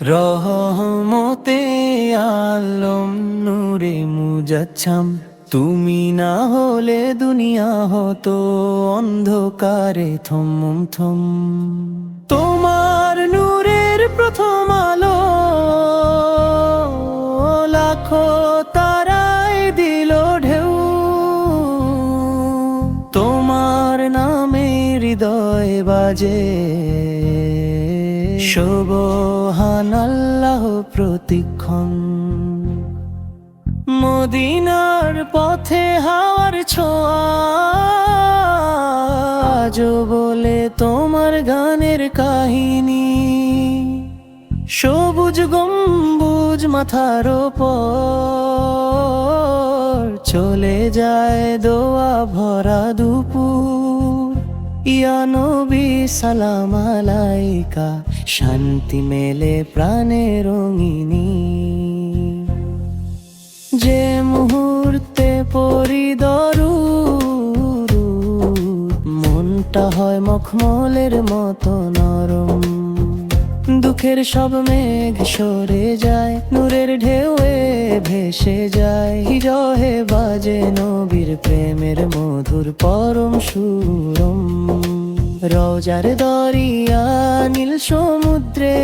রহমতে আলম নূরে মুজাচ্ছাম। তুমি না হলে দুনিয়া হতো অন্ধকারে থম থম। তোমার নূরের প্রথম আলো লাখো তারাই দিল ঢেউ। তোমার নামে হৃদয় বাজে। শোভহান আল্লাহ প্রতিক্ষণ। মদিনার পথে হাওয়ার ছোঁয়া বলে তোমার গানের কাহিনী। সবুজ গম্বুজ মাথার ওপর চলে যায় দোয়া ভরা দুপুর। ইয়া নবী সালাম আলাইকা, শান্তি মেলে প্রাণে রঙিনী। যে মুহূর্তে পরিদরু মনটা হয় মখমলের মতো নরম। দুঃখের সব মেঘ সরে যায়, নূরের ঢেউয়ে ভেসে যায়। হিরহে বাজে নবীর প্রেমের মধুর পরম সুরম। রোজার দরিয়া, নীল সমুদ্রে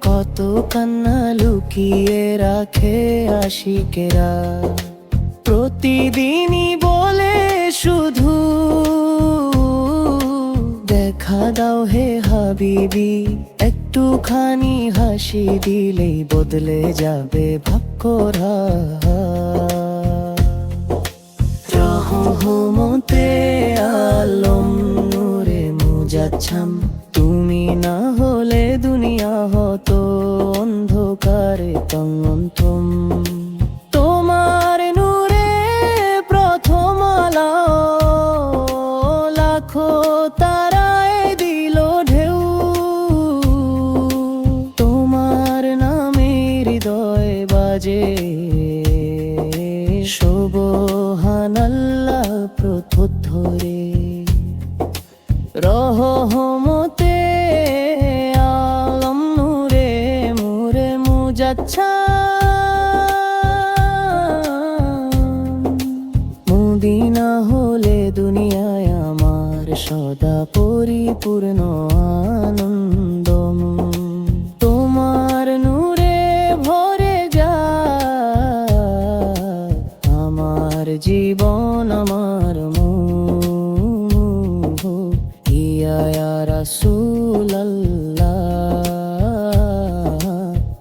কত কান্না লুকিয়ে রাখে আশিকেরা। প্রতিদিনই বলে হাবিবি একটুখানি হাসি দিলেই বদলে যাবে ভাগ্যরা। রহমতে আলম নূরে মুজাচ্ছাম, তুমি না হলে দুনিয়া হতো অন্ধকারে তঙ্গন্তম বাজে শোভহান আল্লাহ প্রথরে রহমতে আলম নূরে মুরে মুজাচ্ছা। মুদিনা হলে দুনিয়ায় আমার সদা পরিপূর্ণ আনন্দম জীবন আমার মোহ ইয়া রাসুল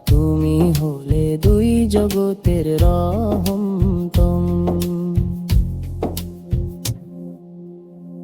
তুমি হলে দুই জগতের রহম।